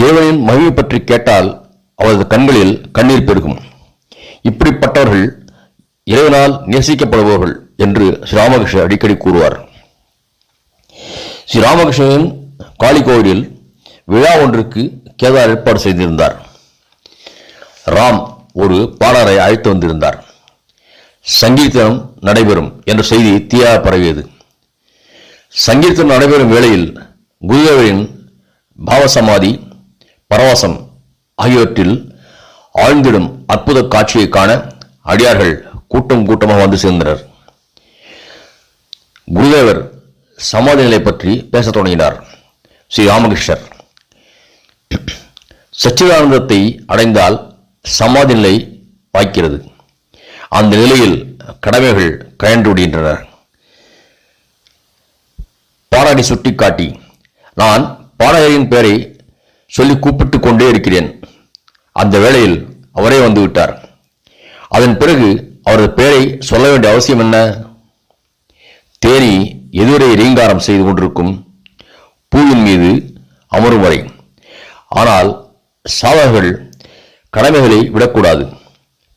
இறைவனின் மகிழ்வு பற்றி கேட்டால் அவரது கண்களில் கண்ணீர் பெருகும். இப்படிப்பட்டவர்கள் இறைவனால் நேசிக்கப்படுபவர்கள் என்று ஸ்ரீராமகிருஷ்ணர் அடிக்கடி கூறுவார். ஸ்ரீராமகிருஷ்ணன் காளி கோவிலில் விழா ஒன்றுக்கு கேதார் ஏற்பாடு செய்திருந்தார். ராம் ஒரு பாடரை அழைத்து வந்திருந்தார். சங்கீர்த்தனம் நடைபெறும் என்ற செய்தி தீயாக பரவியது. சங்கீர்த்தனம் நடைபெறும் வேளையில் குருதேவரின் பாவசமாதி பரவசம் ஆகியவற்றில் ஆழ்ந்திடும் அற்புத காட்சியை காண அடியார்கள் கூட்டம் கூட்டமாக வந்து சேர்ந்தனர். குருதேவர் சமாதி நிலை பற்றி பேசத் தொடங்கினார். ஸ்ரீ ராமகிருஷ்ணர். சச்சிதானந்தத்தை அடைந்தால் சமாதி நிலை வாய்க்கிறது அந்த நிலையில் கடமைகள் கழன்று விடுகின்றன பாடாடி சுட்டிக்காட்டி நான் பாடகரின் பெயரை சொல்லி கூப்பிட்டு கொண்டே இருக்கிறேன். அந்த வேளையில் அவரே வந்து விட்டார். அதன் பிறகு அவரது பெயரை சொல்ல வேண்டிய அவசியம் என்ன? தேனி எதிரே ரீங்காரம் செய்து கொண்டிருக்கும் பூவின் மீது அமரும் வரை. ஆனால் சாதகர்கள் கடமைகளை விடக்கூடாது.